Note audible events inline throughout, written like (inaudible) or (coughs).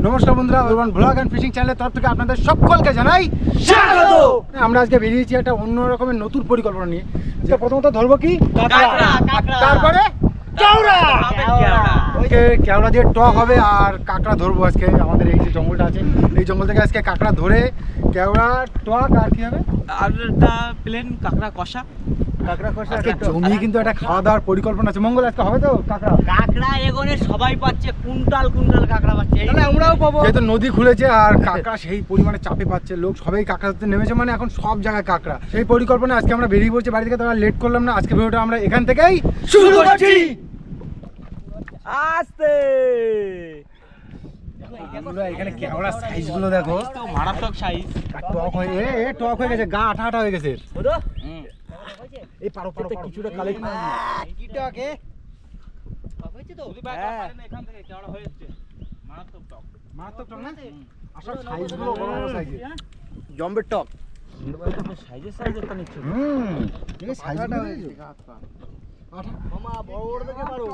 নমস্কার বন্ধুরা one blog and fishing চ্যানেলের তরফ থেকে আপনাদের সকলকে জানাই স্বাগত। আমরা আজকে বেরিয়েছি একটা অন্য রকমের নতুন পরিকল্পনা নিয়ে যে প্রথমত ধরবো কি। তারপরে? কেওড়া। দিয়ে টক হবে আর কাঁকড়া ধরবো আজকে আমাদের এই যে জঙ্গলটা আছে এই জঙ্গল থেকে আজকে কাঁকড়া ধরে কেওড়া টক আর কি হবে? আর একটা প্লেন কাঁকড়া কষা। আজকে কিন্তু একটা খাওয়া দাওয়ার পরিকল্পনা আছে। মঙ্গল আজকে হবে তো কাঁকড়া? কাঁকড়া এগোনে সবাই পাচ্ছে কুইন্টাল কুইন্টাল কাঁকড়া পাচ্ছে। আমরাও পাবো। যেহেতু নদী খুলেছে আর কাঁকড়া সেই পরিমাণে চাপে পাচ্ছে লোক সবাই কাঁকড়া ধরতে নেমেছে মানে এখন সব জায়গায় কাঁকড়া। সেই পরিকল্পনা আজকে আমরা বেরিয়ে পড়ছি বাড়ি থেকে লেট করলাম না। আজকে ভিডিওটা আমরা এখান থেকেই শুরু করছি। আস্তে! বন্ধুরা, এখানে কেওড়া সাইজগুলো দেখো। মারাত্মক সাইজ টক হয়ে এ এ টক হয়ে গেছে গা আঠা আঠা হয়ে গেছে। পারো পারো পারো। কিছুটা কালেক্ট কি টকে হ্যাঁ। এখান থেকে কেওড়া হয়ে যাচ্ছে। মারাত্মক টক। মারাত্মক টক না আসলে সাইজগুলো বড় বড় সাইজের জম্বের টক। সাইজের সাইজের তো নিচ্ছে। হুম। ঠিক আছে সাইজ হয়েছে। মামা বড় বড় দেখে পারো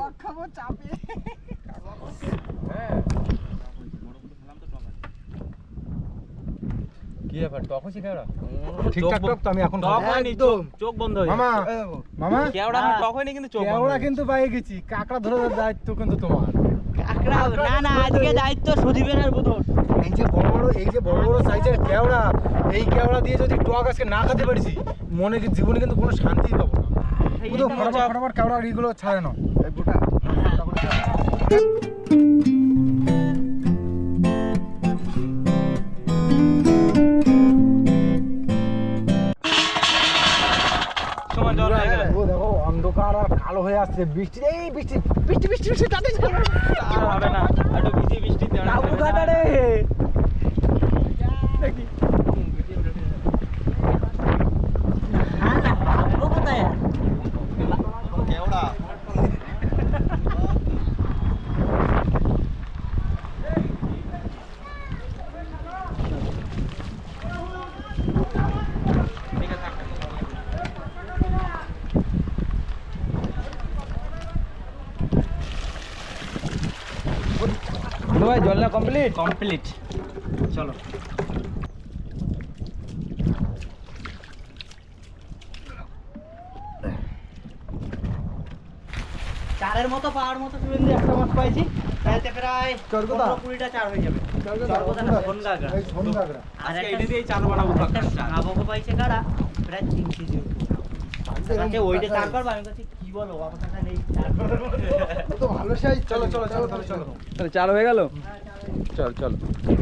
কি ব্যাপার? টক হচ্ছে কেওড়া? ঠিকঠাক টক তো আমি এখন টক হয়নি চোখ চোখ বন্ধ হয়ে মামা মামা? কেওড়া টক হয়নি কিন্তু চোখ কেওড়া কিন্তু পেয়ে গেছি। কাঁকড়া ধরে দায়িত্ব কিন্তু তোমার। কাঁকড়া না না আজকে দায়িত্ব সুদীপের আর বুধর। এই যে বড় বড় এই যে বড় বড় সাইজের কেওড়া এই কেওড়া দিয়ে যদি টক আজকে না খেতে পারিছি মনে কি- জীবনে কিন্তু কোনো শান্তি পাবো না। ফটাফট ফটাফট কেওড়া এইগুলো ছাড়ে না সময় হয়ে আসছে। বৃষ্টি এই বৃষ্টি বৃষ্টি বৃষ্টি বৃষ্টি তাতে হবে না একটু ভিজে বৃষ্টিতে অনেক নেমে যাবে। কোথায় ভাই কমপ্লিট কমপ্লিট চলো। চারের মতো পাওয়ার মতো সুরেন্দ্র একটা মাছ পাইছি। তাইতে প্রায়? পনেরো কুড়িটা চার হয়ে যাবে। চরকোদা না, সোন কাঁকড়া। এই সোন কাঁকড়া আর একটা দিয়েই চার বানাবো। একটা পাইছে কারা? প্রায় তিন কেজি ওইটা চার করব আমি কাছে কি বলো আমার কাছে নেই তো ভালো সাইজ চলো চলো চলো তাহলে চলো। তাহলে চার হয়ে গেল? চল চল।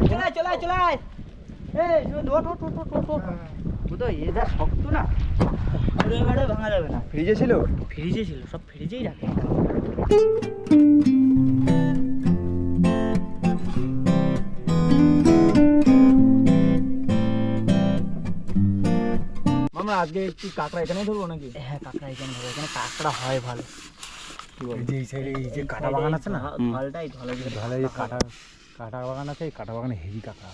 চলাই চলাই চলাই এই এ যা শক্ত না। ভাঙা যাবে না। ফ্রিজে ছিল? ফ্রিজে ছিল সব ফ্রিজেই রাখে। আমরা আজকে একটু কাঁকড়া এখানেই ধরবো নাকি? হ্যাঁ কাঁকড়া এখানে হবে এখানে কাঁকড়া হয় ভালো। এই যে এই সাইডে এই যে কাটা বাগান আছে না? ঢল- ঢলটাই ঢলে ঢালে যে কাটা কাটা বাগান আছে এই কাটা বাগানে হেভি কাটা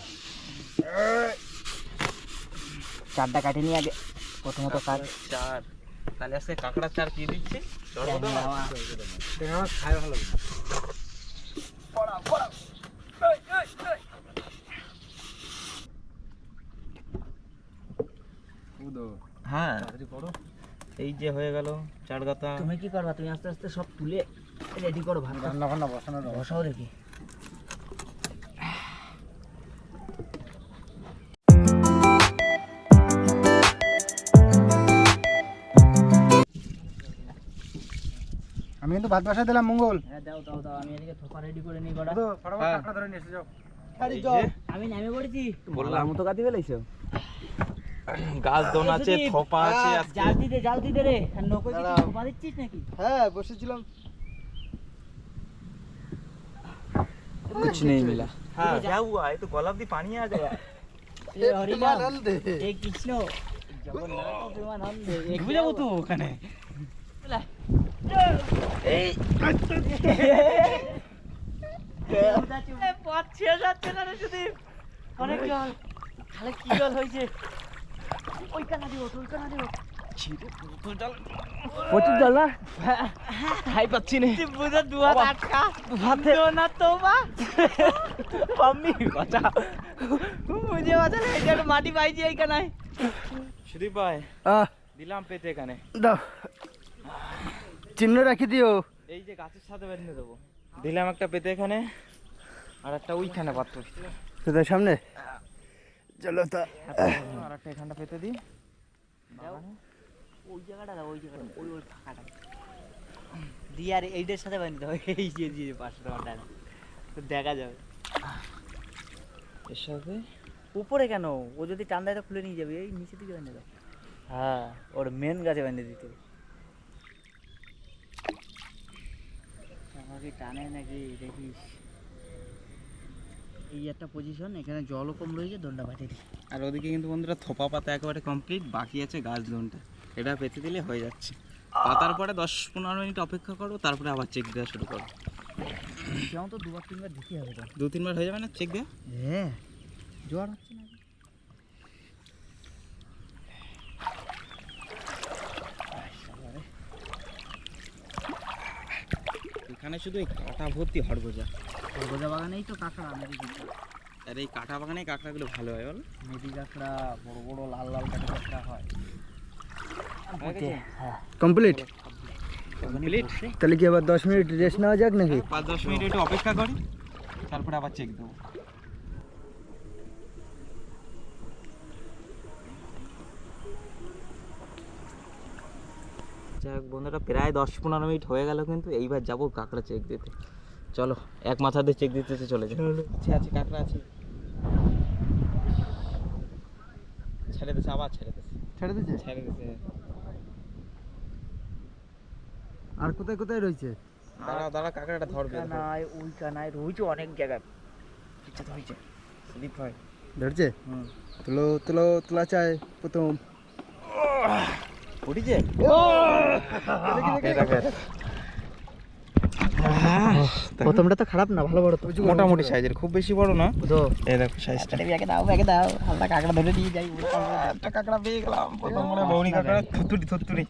চারটা কাটে নিয়ে আগে প্রথমত কাজ চার। তাহলে আজকে কাঁকড়া চার কি দিচ্ছে। খায় ভালো হ্যাঁ। এই যে হয়ে গেল চার গাতা তুমি কি করবা? তুমি আস্তে আস্তে সব তুলে রেডি করো ভাঙা রান্না বান্না বসানোর বসাও দেখি। আমি কিন্তু ভাত বসা দিলাম মঙ্গল। হ্যাঁ দাও দাও দাও। আমি এদিকে থোপা রেডি করে নিই কটা তো ফটাফট হ্যাঁ। ধরে নিয়ে এসে যাও। আমি নেমে পড়েছি। বললাম। তো কাটি ফেলাইছো? (coughs) গাছ দোন আছে সুদীপ, থোপা আছে আজকে জাল দিতে জাল দিতে রে আর নৌকো কি তুই থোপা দিচ্ছিস নাকি হ্যাঁ বসেছিলাম कुछ नहीं मिला हाँ क्या हुआ ये तो गलाब दी पानी आ गया এ হরিনাম এ কৃষ্ণ জগন্নাথ প্রেমানন্দ এ ডুবে যাবো তো ওখানে পথ শেষ হচ্ছে না রে সুদীপ অনেক জল খালে কি জল হয়েছে ওই কানা দিব ওই কানা দিব প্রচুর জল না খাই পাচ্ছি না। বুঝে দুয়া আটকা। ভাতে। না তো বা। মাম্মি বাঁচা। বুঝে বাঁচা এটা মাটি পাইছি এইখানে। সুদীপ ভাই দিলাম পেতে এখানে। দাও। চিহ্ন রাখি দিও। এই যে গাছের সাথে বেঁধে দেবো। দিলাম একটা পেতে এখানে আর একটা ওইখানে পাত্র। তোদের সামনে? চলো তা। আর একটা এখানটা পেতে দিই। ওই জায়গাটা দাও ওই জায়গাটা ওই ওই ফাঁকাটা। দিয়ে আর এইটার সাথে বানিয়ে এই যে যে পাঁচশো টাকাটা তো দেখা যাবে। এর সাথে উপরে কেন? ও যদি টান দেয় তো খুলে নিয়ে যাবে এই নিচে দিকে বানিয়ে হ্যাঁ ওর মেন গাছে বানিয়ে দিতে। আমাকে টানে নাকি দেখিস? এই একটা পজিশন এখানে জলও কম রয়েছে দণ্ডা বাঁধিয়ে দিই। আর ওদিকে কিন্তু বন্ধুরা থোপা পাতা একেবারে কমপ্লিট বাকি আছে গাছ লোনটা এটা পেতে দিলে হয়ে যাচ্ছে। পাতার পরে দশ পনেরো মিনিট অপেক্ষা করো তারপরে আবার চেক দেওয়া শুরু করো সেরকম তো দুবার তিনবার দিতে হবে দু তিনবার হয়ে যাবে না চেক দেওয়া? হ্যাঁ জ্বর হচ্ছে না। এখানে শুধু এই কাটা ভর্তি হরগোজা গোজা বাগানেই তো কাঁকড়া মেদি কাঁকড়া আর এই কাটা বাগানে কাঁকড়াগুলো ভালো হয় বলো। মেদি কাঁকড়া বড় বড় লাল লাল কাঁটা কাঁকড়া হয়। হয়ে হ্যাঁ কমপ্লিট? কমপ্লিট? তাহলে কি আবার দশ মিনিট রেস্ট নেওয়া যাক নাকি? পাঁচ দশ মিনিট একটু অপেক্ষা করি তারপরে আবার চেক দেবো। যাই হোক বন্ধুরা প্রায় দশ পনেরো মিনিট হয়ে গেল কিন্তু এইবার যাব কাঁকড়া চেক দিতে। চলো এক মাথা দিয়ে চেক দিতে চলে যাই। আছে কাঁকড়া আছে। ছেড়ে দিছে আবার ছেড়ে দিছে। ছেড়ে দিচ্ছে ছেড়ে দিছে। আর কোথায় কোথায় রয়েছে? দাঁড়া দাঁড়া কাঁকড়াটা ধরবে কানায় ওই কানায় রয়েছে অনেক জায়গায় ইচ্ছা তো হয়েছে। স্লিপ হয় ধরছে? তুলো তুলো তোলা চায় প্রথম। উঠিছে? প্রথমটা তো খারাপ না ভালো বড় তো। মোটামুটি সাইজের খুব বেশি বড় না? তো এই দেখো সাইজটা ব্যাগে দাও ব্যাগে দাও হালকা কাঁকড়া ধরে নিয়ে যাই একটা কাঁকড়া পেয়ে গেলাম প্রথম মনে বৌনি কাঁকড়া থুতুরি থুতুরি।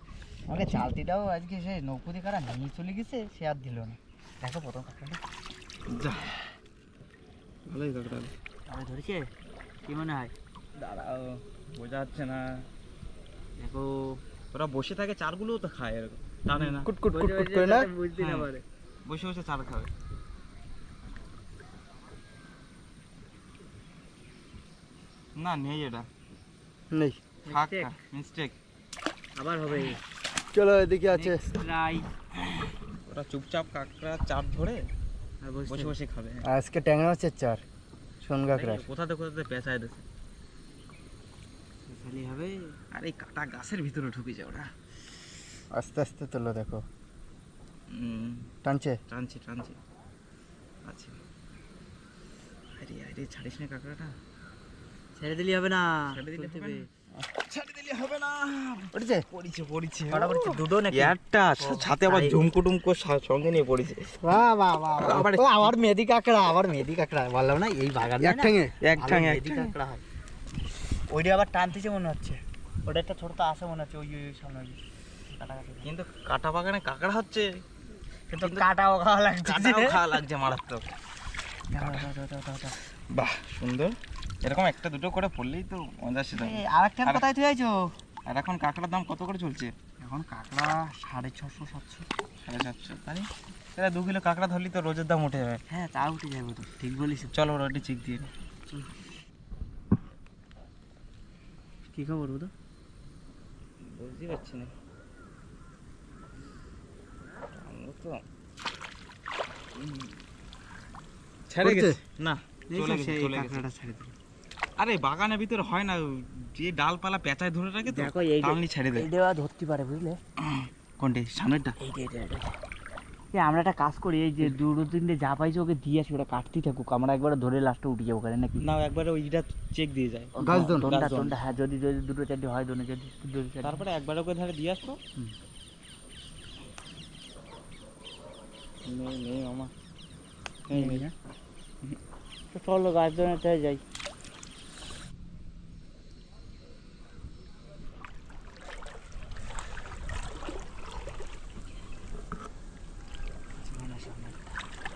আমাকে চালতিটাও আজকে সে নৌকুদি কারা নিয়ে চলে গেছে সে আর দিল না। দেখো প্রথম কাঁকড়াটা। যা। ভালোই কাঁকড়া। তবে ধরেছে? কি মনে হয়? দাঁড়াও বোঝা যাচ্ছে না। দেখো ওরা বসে থাকে চারগুলোও তো খায় এরকম টানে না। কুট কুট কুট কুট করে না? বুঝতে না হ্যাঁ। পারে। বসে বসে চার খাবে। না নেই এটা। নেই। মিস্টেক আবার হবে। চলো এদিকে আছে। ওরা চুপচাপ কাঁকড়া চার ধরে আর বসে। বসে খাবে। আজকে ট্যাংরা হচ্ছে চার সোন কাঁকড়ার কোথাতে কোথাতে পেঁচায় দিচ্ছে খালি হবে। আর এই কাটা গাছের ভিতরে ঢুকে যায় ওরা। আস্তে আস্তে তোলো দেখো। টানছে? টানছি টানছি। আচ্ছা। আরে আরে ছাড়িস না কাঁকড়াটা। ছেড়ে দিলে হবে না। ছেড়ে দিলে হবে না। উঠেছে পড়িছে? পড়িছে কটা পড়েছে? দুটো নাকি? একটা সাথে আবার। ঝুমকো টুমকো সঙ্গে নিয়ে পড়িছে। বাহ বাহ বাহ আবার আবার মেদি কাঁকড়া আবার মেদি কাঁকড়া। বললাম না এই বাগান এক ঠ্যাঙে এক ঠাং এক মেদি কাঁকড়া হয়। ওইটা আবার টানতেছে মনে হচ্ছে। ওটা একটা ছোট তো আসে মনে হচ্ছে ওই ওই সামনে কিন্তু কাটা বাগানে কাঁকড়া হচ্ছে। কিন্তু কাটাও খাওয়া লাগছে কাটাও খাওয়া লাগছে মারাত্মক। বাহ সুন্দর। এরকম একটা দুটো করে পড়লেই তো মজা সেটা আর একটা কোথায় তুই আইছো আর এখন কাঁকড়ার দাম কত করে চলছে? এখন কাঁকড়া সাড়ে ছশো সাতশো। সাড়ে সাতশো তাই? দু কিলো কাঁকড়া ধরলি তো রোজের দাম উঠে যাবে। হ্যাঁ তা উঠে যাবে তো ঠিক বলিস চলো একটু চেক দিয়ে। কি খবর তো বুঝতে পারছি না আমরা তো হুম। ছেড়ে গেছে? না চলে গেছে চলে গেছে। কাঁকড়াটা ছেড়ে দিল আরে বাগানের ভিতরে হয় না যে ডালপালা পেঁচায় ধরে রাখে তো টানলি ছেড়ে দেয়। দেওয়া ধরতে পারে বুঝলে? কোনটি? সামনেরটা? এই যে এটা এটা এই আমরা একটা কাজ করি এই যে যা পাইছে ওকে দিয়ে আসি ওটা কাটতেই থাকুক। আমরা একবার ধরে লাস্টে উঠে যাব ওখানে নাকি? না একবারে ওইটা চেক দিয়ে যায়। গাছ হ্যাঁ যদি যদি দুটো চারটে হয় দোনে যদি তারপরে একবার ওকে ধরে দিয়ে আসতো নেই নেই মামা নেই নেই। তো চলো গার্জেনেতে যাই।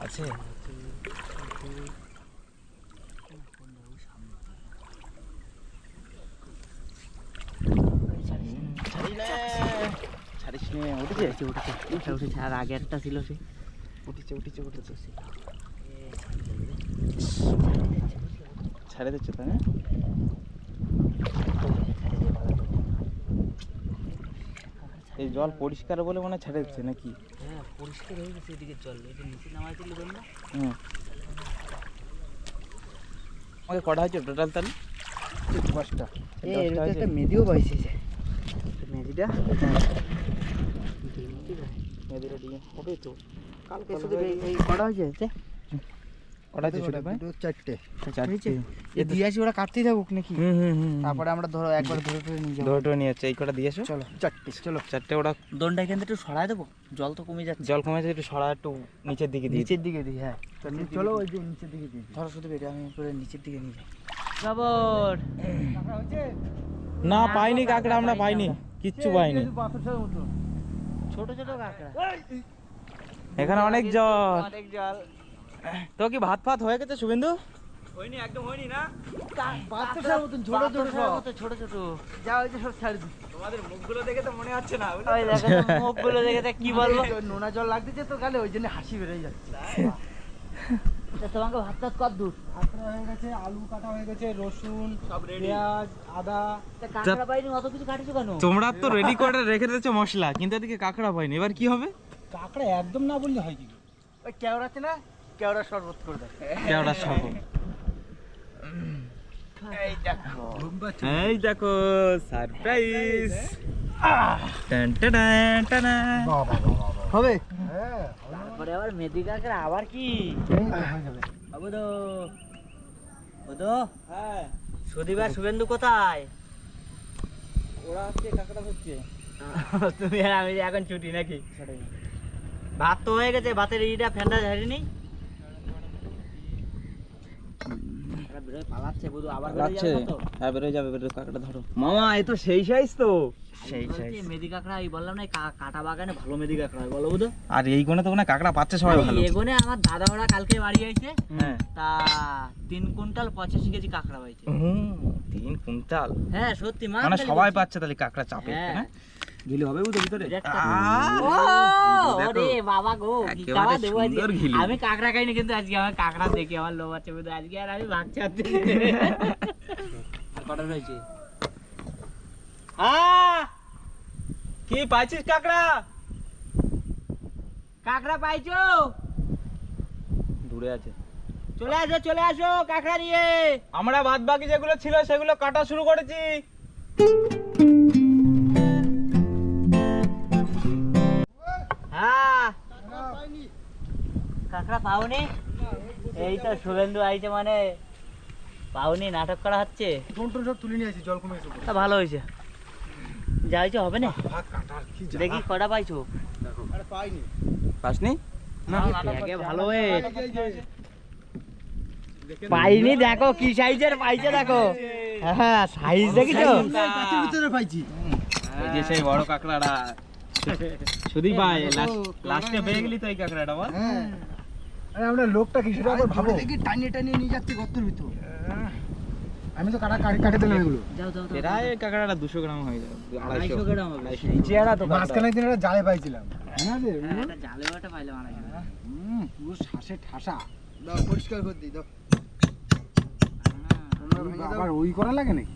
আছে। ছাড়িস নে। উঠেছে উঠেছে। উঠেছে আর আগে একটা ছিল সে। উঠেছে উঠেছে উঠেছে। ছেড়ে দিচ্ছে তাই না? এই জল পরিষ্কার বলে মনে হয় ছেড়ে দিচ্ছে নাকি? হ্যাঁ পরিষ্কার হয়ে গেছে এদিকে জল। এটা নিচে নামাই দিলে বল না? হুম। আমাকে কটা হয়েছে টোটাল তাহলে? দশটা। একটা মেদিও মেদিটা মেয়েদের ডিম ওটাই তো। কালকে শুধু এই- এই কটা হয়েছে কটা হয়েছে ছোট ভাই। চারটে। চারটে। এই দিয়ে আসি ওরা কাটতেই থাকুক নাকি? হুম হুম হুম তারপরে আমরা ধরো একবার ধরে ধরে নিয়ে যাব। ধরে নিয়ে যাচ্ছে। এই কটা দিয়েছ? চলো চারটে। চলো। চারটে এখান থেকে একটু দেবো? জল তো কমে যাচ্ছে। জল কমেছে একটু সরা একটু নিচের দিকে দিয়ে নিচের দিকে দিই হ্যাঁ। চলো ওই যে নিচের দিকে দিই। ধরো শুধু বেটা আমি করে নিচের দিকে নিয়ে যাই। খবর না পাইনি কাঁকড়া আমরা পাইনি। কিচ্ছু পাইনি। ছোট ছোট কাঁকড়া। এখানে অনেক জল। অনেক জল। তো কি ভাত ফাত হয়ে গেছে শুভেন্দু? বাতাসের মতন ছোট ছোট ছোট ছোট। যা হয়েছে সব ছাড় দিই তোমাদের মুখগুলো দেখে তো মনে হচ্ছে না ওই দেখো (laughs) মুখগুলো দেখে তো কি বলব? নোনা জল লাগতেছে তো গালে ওই জন্য হাসি বেড়ে যাচ্ছে। (laughs) তা তোমাকে ভাত টাত কর দূর? কাঁকড়া হয়ে গেছে আলু কাটা হয়ে গেছে রসুন পেঁয়াজ আদা। কাঁকড়া পাইনি অত কিছু কাটিছো কেন? তোমরা তো রেডি করে রেখে দিয়েছ মশলা কিন্তু এদিকে কাঁকড়া পাইনি। এবার কি হবে? কাঁকড়া একদম না বললে হয় কি ওই কেওড়া আছে না? কেওড়া শরবত করে দেয়। কেওড়া সব এই দেখো। এই দেখো সারপ্রাইজ টান টান টান হবে? হ্যাঁ তারপরে আবার মেদি কাঁকড়া আবার কি? হয়ে যাবে বাবু তো বুধো হ্যাঁ। সুদীপ আর শুভেন্দু কোথায়? ওরা আজকে কাঁকড়া হচ্ছে তুমি আর আমি যে এখন ছুটি নাকি? ভাত তো হয়ে গেছে ভাতের ইটা ফ্যানটা ঝাড়িনি পালাচ্ছে বুধু আবার? হ্যাঁ বেরোয় যাবে বেরোয় কাঁকড়া ধরো। মামা এ তো সেই সাইজ তো। সেই সাইজ। মেদি কাঁকড়া এই বললাম না কাটা বাগানে ভালো মেদি কাঁকড়া বলো বুধু। আর এই কোণে তো কাঁকড়া পাচ্ছে সবাই ভালো। আমার দাদা ওরা কালকে বাড়ি আইছে। হ্যাঁ। তা তিন কুইন্টাল পঁচাশি কেজি কাঁকড়া পাইছে। হুম, তিন কুইন্টাল। হ্যাঁ সত্যি মা মানে সবাই পাচ্ছে তাহলে কাঁকড়া চাপে হ্যাঁ। গিলে হবে ভিতরে। ওরে বাবা গো দেবো আজকে। আমি কাঁকড়া খাইনি কিন্তু আজকে আমার কাঁকড়া দেখি আমার লোভ আছে বুঝতে আজকে আর আমি ভাগ চাচ্ছি (laughs) কটা রয়েছে? কি পাইছিস কাঁকড়া? কাঁকড়া পাইছো? দূরে আছে। চলে আসো চলে আসো কাঁকড়া নিয়ে। আমরা বাদ বাকি যেগুলো ছিল সেগুলো কাটা শুরু করেছি। কাঁকড়া পাওনি? এই তো শুভেন্দু আইছে মানে। পাওনি নাটক করা হচ্ছে? টোন টোন সব তুলে নিয়ে আসি জল কমে এসে তা ভালো হয়েছে। যা হয়েছে হবে না। দেখি কটা পাইছো। আরে পাইনি। পাসনি? ভালো পাইনি দেখো কি সাইজের পাইছে দেখো। হ্যাঁ সাইজ দেখিছো? ভিতরে পাইছি। এই যে সেই বড় কাঁকড়াটা। শুধু ভাই লাস্টে পেয়ে গেলি তো এই কাঁকড়াটা বল। হ্যাঁ। আরে আমরা লোকটা কি সেটা আবার ভাবো। দেখি টানিয়ে টানিয়ে নিয়ে যাচ্ছে গর্তের ভিতর। আমি তো কাটা কাটে কাটে দিলাম এগুলো। যাও যাও প্রায় কাঁকড়াটা দুশো গ্রাম হয়ে যাবে আড়াইশো গ্রাম হবে। চেয়ারা তো মাঝখানে একদিন একটা জালে পাইছিলাম। মনে আছে হ্যাঁ, একটা জালে ওটা পাইলাম আড়াইশো গ্রাম। হুম, পুরো শ্বাসে ঠাসা। দাও পরিষ্কার করে দিই দাও। হ্যাঁ, আবার ওই করা লাগে নাকি?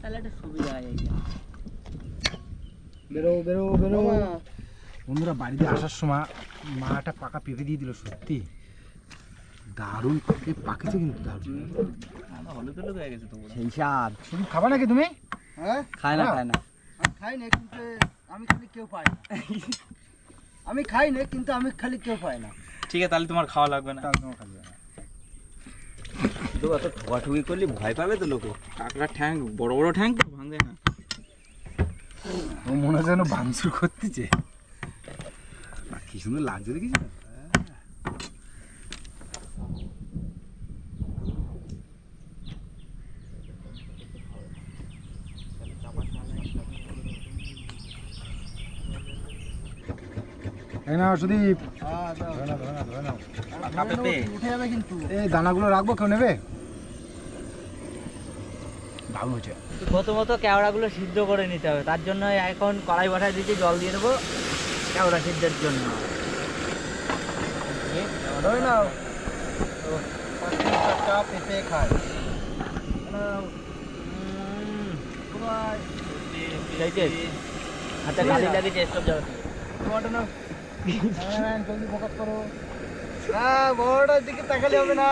তাহলে একটা সুবিধা হয় এই যে। বেরো বেরো। বেরো বন্ধুরা বাড়িতে আসার সময় মা একটা পাকা পেঁপে দিয়ে দিল সত্যি। দারুণ পেঁপে পাকেছে কিন্তু দারুণ। হলুদ হলুদ হয়ে গেছে তো পুরো। সেই স্বাদ। তুমি খাবা নাকি তুমি? হ্যাঁ? খায় না খায় না। খাই না কিন্তু আমি খালি কেউ পাই না। আমি খাই না কিন্তু আমি খালি কেউ পাই না। ঠিক আছে তাহলে তোমার খাওয়া লাগবে না। তাহলে তোমার খাবে না। তো অত ঠোকাঠুকি করলে ভয় পাবে তো লোকে? কাঁকড়ার ঠ্যাং বড় বড় ঠ্যাং তো ভাঙবে না। ও মনে হয় যেন ভাঙচুর করতেছে। কি সুন্দর লাগছে দেখিস সুদীপ। যাবে এই দানাগুলো রাখব কেউ নেবে? ভালো হয়েছে। প্রথমত কেওড়াগুলো সিদ্ধ করে নিতে হবে। তার জন্য এখন কড়াই বসায় দিচ্ছি জল দিয়ে দেবো। সিদ্ধের জন্য। ধরে নাও পেঁপে খায়। চাইছে হাতে গাড়ি লাগিয়েছে স্টপ যাবে (laughs) জলদি ফোকাস করো। হ্যাঁ বড়টার দিকে তাকালে হবে না।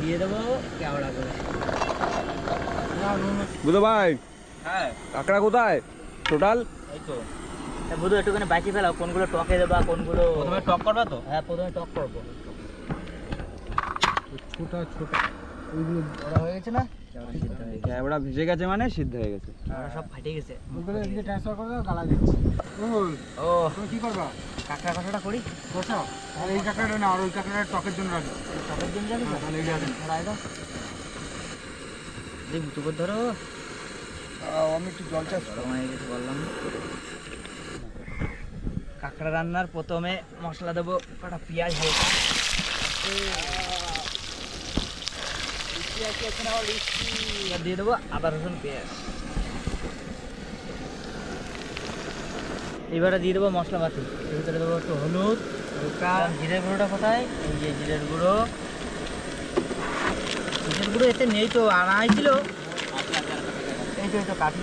দিয়ে দেবো কেওড়াগুলো বুধ ভাই হ্যাঁ। কাঁকড়া কোথায়? টোটাল? বুধু একটুখানি ফেলাও কোনগুলো টকে দেবা কোনগুলো প্রথমে টক করবা তো? হ্যাঁ প্রথমে টক করব। ছোটা ছোটা ওইগুলো ওরা হয়ে গেছে না? হয়ে ক্যাবড়া ভিজে গেছে মানে সিদ্ধ হয়ে গেছে। সব ফাটে গেছে। ওগুলো এদিকে ট্রান্সফার করে দাও গালা দিচ্ছি। ও। তুমি কি করবা? কাঁকড়া করি? বসো। আর এই কাঁকড়াটা না আর ওই কাঁকড়াটা টকের জন্য রাখবে। টকের জন্য যাবে তাহলে ধরো। আমি একটু জল চাষ হয়ে বললাম। কাঁকড়া রান্নার প্রথমে মশলা দেবো কটা পেঁয়াজ হালকা। এবার দিয়ে দেবো আদা রসুন পেঁয়াজ। এবারে দিয়ে দেবো মশলা পাতি এর ভিতরে দেবো একটু হলুদ হালকা জিরের গুঁড়োটা কোথায়? এই যে জিরের গুঁড়ো। জিরের গুঁড়ো এতে নেই তো আনাই ছিল। এই তো এই তো কাটি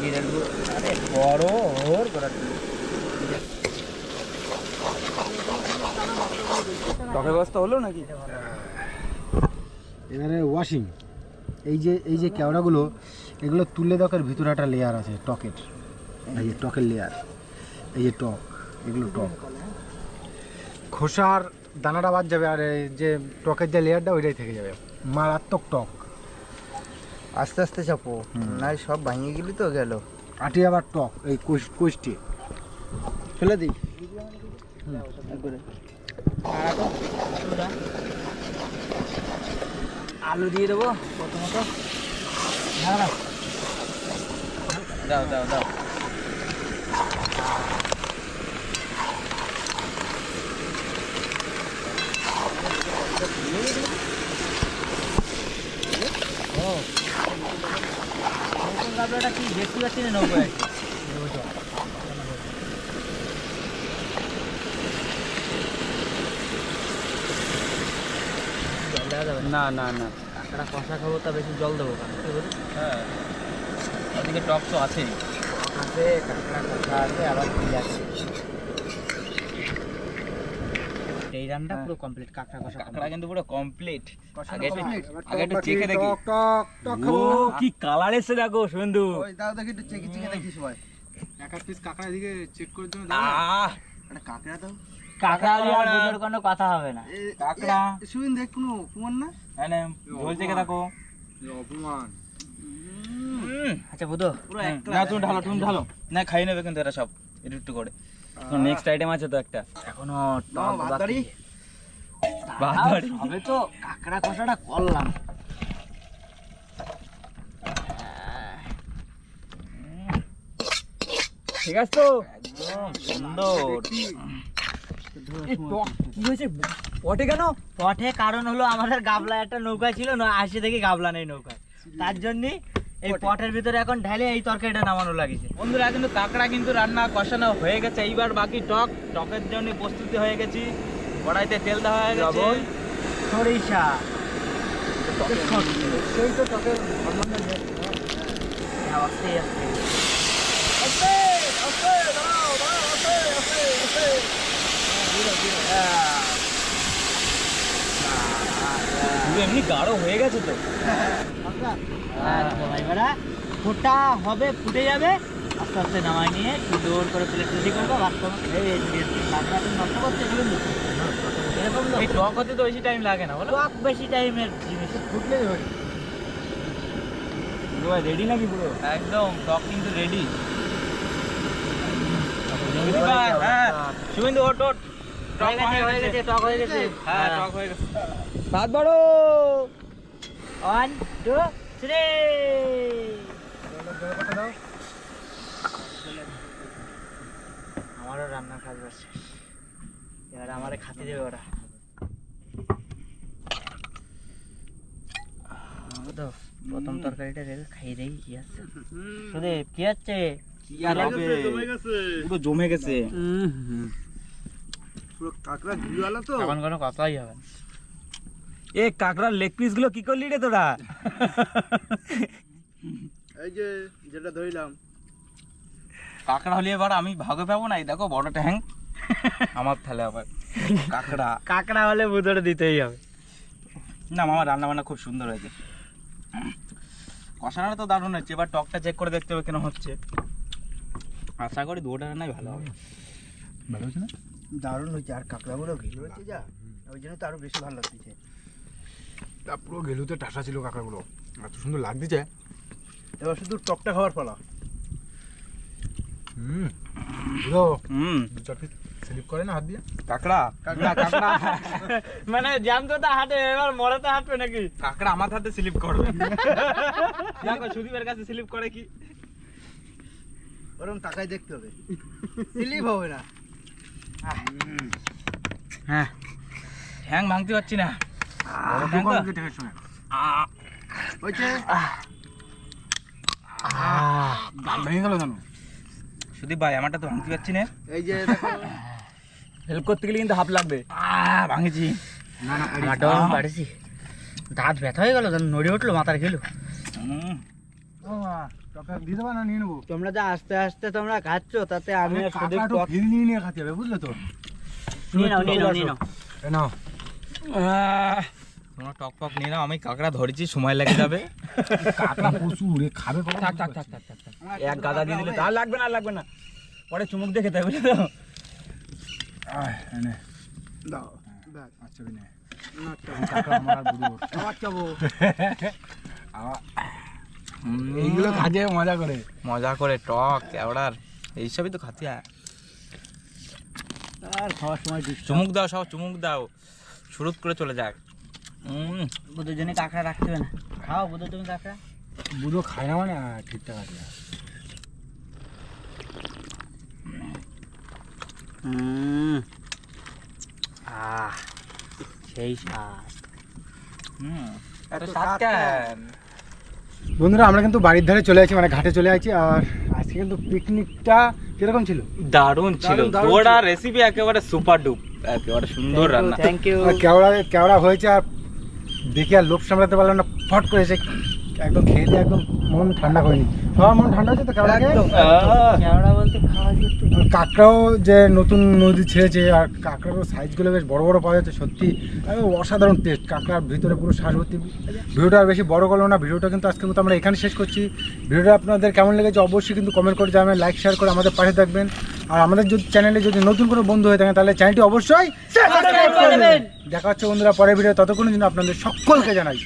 জিরের গুঁড়ো আরে বড় ওর টকের ব্যবস্থা হলো নাকি? এবারে ওয়াশিং এই যে এই যে কেওড়াগুলো এগুলো তুলে দেখার ভিতরে একটা লেয়ার আছে টকের এই যে টকের লেয়ার এই যে টক এগুলো টক খোসার দানাটা বাদ যাবে আর এই যে টকের যে লেয়ারটা ওইটাই থেকে যাবে। মারাত্মক টক আস্তে আস্তে চাপো। নাই সব ভাঙিয়ে গেলি তো গেল। আটি আবার টক এই কোষ- কোষ্টি ফেলে দিই। আলু দিয়ে দেবো প্রথমত। না না দাও দাও দাও। নৌকোর গাবলাটা কি? দেখতে পাচ্ছি না নৌকো না না না। কাঁকড়া কষা খাব তা বেশি জল দেবো হ্যাঁ। ওদিকে টক তো আছেই। আছে কাঁকড়া কষা আছে আবার আছে? এই রান্না পুরো কমপ্লিট কাঁকড়া কষা কাঁকড়া কিন্তু পুরো কমপ্লিট আগে একটু আগে একটু চেখে দেখি। টক টক টক ও কি কালার এসে দেখো ওই দাও দেখি একটু চেখে চেখে দেখি সবাই। এক এক পিস কাঁকড়া দিকে চেক করে জন্য আহ। একটা কাঁকড়া দাও। কাঁকড়া দিয়ে আর বুঝোর কোনো কথা হবে না। কাঁকড়া। শুনুন দেখ কোনো অপমান না? এনে ঝোল চেখে দেখো। অপমান। আচ্ছা বুধো। না তুমি ঢালো তুমি ঢালো। না খাই নেবে কিন্তু এরা সব। একটু একটু করে। নেক্সট আইটেম আছে তো একটা। এখনও টক বাকি। বাদারি হবে তো কাঁকড়া কষাটা করলাম। ঠিক আছে তো? সুন্দর। কি হয়েছে? পটে কেন? পথে কারণ হলো আমাদের গাবলা একটা নৌকা ছিল না আসে দেখি গাবলা নেই নৌকায়। তার জন্য এই পটের ভিতরে এখন ঢালে এই তরকারিটা নামানো লাগিছে। বন্ধুরা কিন্তু কাঁকড়া কিন্তু রান্না কষানো হয়ে গেছে। এইবার বাকি টক টকের জন্য প্রস্তুতি হয়ে গেছি। কড়াইতে তেল দেওয়া হয়ে গেছে। সরিষা। সেই তো টকের আস্তে আস্তে এমনি গাঢ় হয়ে গেছে তো। একদম এবারে ফোটা হবে ফুটে যাবে। আস্তে আস্তে নামাই নিয়ে সুন্দর করে প্লেট রেডি করব। নষ্ট করতে এরকম এই টক হতে তো বেশি টাইম লাগে না বলো। টক বেশি টাইমের জিনিস। ফুটলেই হয় রেডি নাকি পুরো? একদম টক কিন্তু রেডি হ্যাঁ শুভেন্দু ওট ওট টক হয়ে গেছে হয়ে গেছে টক হয়ে গেছে। হ্যাঁ টক হয়ে গেছে। ভাত বাড়ো ওয়ান টু থ্রি আমারও রান্নার কাজ এবার আমারে খাতে দেবে ওরা। তো প্রথম তরকারিটা রেখে খাই দেই কি আছে? সুদীপ কি আছে? কি আর হবে? পুরো জমে গেছে। পুরো কাঁকড়া ঘুরিওয়ালা তো? এখন কোনো কথাই হবে না। এ কাকড়ার লেগ পিসগুলো কি করলি রে তোরা? এই যে যেটা ধরিলাম। কাঁকড়া হলে এবার আমি ভাগে পাবো না এই দেখো বড় ট্যাং আমার থালে আবার। কাঁকড়া। কাঁকড়া হলে বুধরে দিতেই হবে। না মামা রান্না বান্না খুব সুন্দর হয়েছে। কষানোটা তো দারুণ হচ্ছে এবার টকটা চেক করে দেখতে হবে কেন হচ্ছে। আশা করি দুটা রান্নাই ভালো হবে। ভালো হচ্ছে না দারুণ হচ্ছে আর কাঁকড়াগুলো ঘিরে হচ্ছে যা ওই জন্য তো আরও বেশি ভালো লাগছে তা পুরো ঘেলুতে টাসা ছিল কাঁকড়াগুলো। এত সুন্দর লাগতেছে এবার শুধু টকটা খাওয়ার পালা। হুম বুঝো? হুম। দু চার পিস স্লিপ করে না হাত দিয়ে? কাঁকড়া। কাঁকড়া কাঁকড়া। (laughs) মানে এবার হাঁটবে নাকি? কাঁকড়া আমার হাতে স্লিপ করবে। (laughs) দেখো সুদীপের কাছে স্লিপ করে কি? ওরকম তাকাই দেখতে হবে। স্লিপ হবে না। হ্যাঁ। ঠ্যাং ভাঙতে পারছি না। ঠ্যাং তো? আহ, হয়েছে দাম ভেঙে গেল কেন সুদীপ ভাই আমারটা তো ভাঙতে পারছি না এই যে দেখো হেল্প করতে গেলে কিন্তু হাফ লাগবে আহ, ভাঙেছি না না আমারটাও আমি পারেছি দাঁত ব্যথা হয়ে গেল নড়ে উঠল মাথার গেল তোমরা যা আস্তে আস্তে তোমরা খাচ্ছ তাতে আমি নিয়ে নিয়ে খাতে হবে বুঝলে তো নিয়ে নাও নিয়ে নাও নিয়ে নাও নাও টক পক নিয়ে নাও আমি কাঁকড়া ধরেছি সময় লেগে যাবে। কাঁকড়া প্রচুর এ খাবে কখন? থাক থাক থাক থাক। এক গাদা দিয়ে দিলে তার লাগবে না আর লাগবে না। পরে চুমুক দেখে দেবে বুঝলে তো? এনে। দাও আচ্ছা বিনে আর এইগুলো খাজে মজা করে। মজা করে টক কেওড়ার এইসবই তো খাতে হয় আর খাওয়ার সময় চুমুক দাও সব চুমুক দাও। শুরুত করে চলে যাক। হুম বুধের জন্য কাঁকড়া রাখতে হবে না। খাও বুধের তুমি কাঁকড়া। বুড়ো খায় না মানে? ঠিকঠাক আছে। আহ সেই স্বাদ। হুম এত স্বাদ বন্ধুরা আমরা কিন্তু বাড়ির ধারে চলে আছি মানে ঘাটে চলে আছি আর আজকে কিন্তু পিকনিকটা কীরকম ছিল? দারুণ ছিল। দারুণ রেসিপি একেবারে সুপার ডুপ একেবারে সুন্দর রান্না। থ্যাংক ইউ কেওড়া কেওড়া হয়েছে আর দেখি আর লোভ সামলাতে পারলাম না ফট করে এসে একদম খেয়ে দিয়ে একদম মন ঠান্ডা করেনি সবার মন ঠান্ডা হয়েছে তো কেওড়া বলতে খাওয়া কাঁকড়াও যে নতুন নদী ছেড়েছে আর কাঁকড়ারও সাইজগুলো বেশ বড় বড় পাওয়া যাচ্ছে সত্যি অসাধারণ টেস্ট কাঁকড়ার ভিতরে পুরো শ্বাস ভর্তি ভিডিওটা আর বেশি বড় করল না ভিডিওটা কিন্তু আজকে মতো আমরা এখানে শেষ করছি। ভিডিওটা আপনাদের কেমন লেগেছে অবশ্যই কিন্তু কমেন্ট করে জানাবেন লাইক শেয়ার করে আমাদের পাশে থাকবেন। আর আমাদের যদি চ্যানেলে যদি নতুন কোনো বন্ধু হয়ে থাকে, তাহলে চ্যানেলটি অবশ্যই দেখা হচ্ছে বন্ধুরা পরের ভিডিও ততক্ষণের জন্য আপনাদের সকলকে জানাই।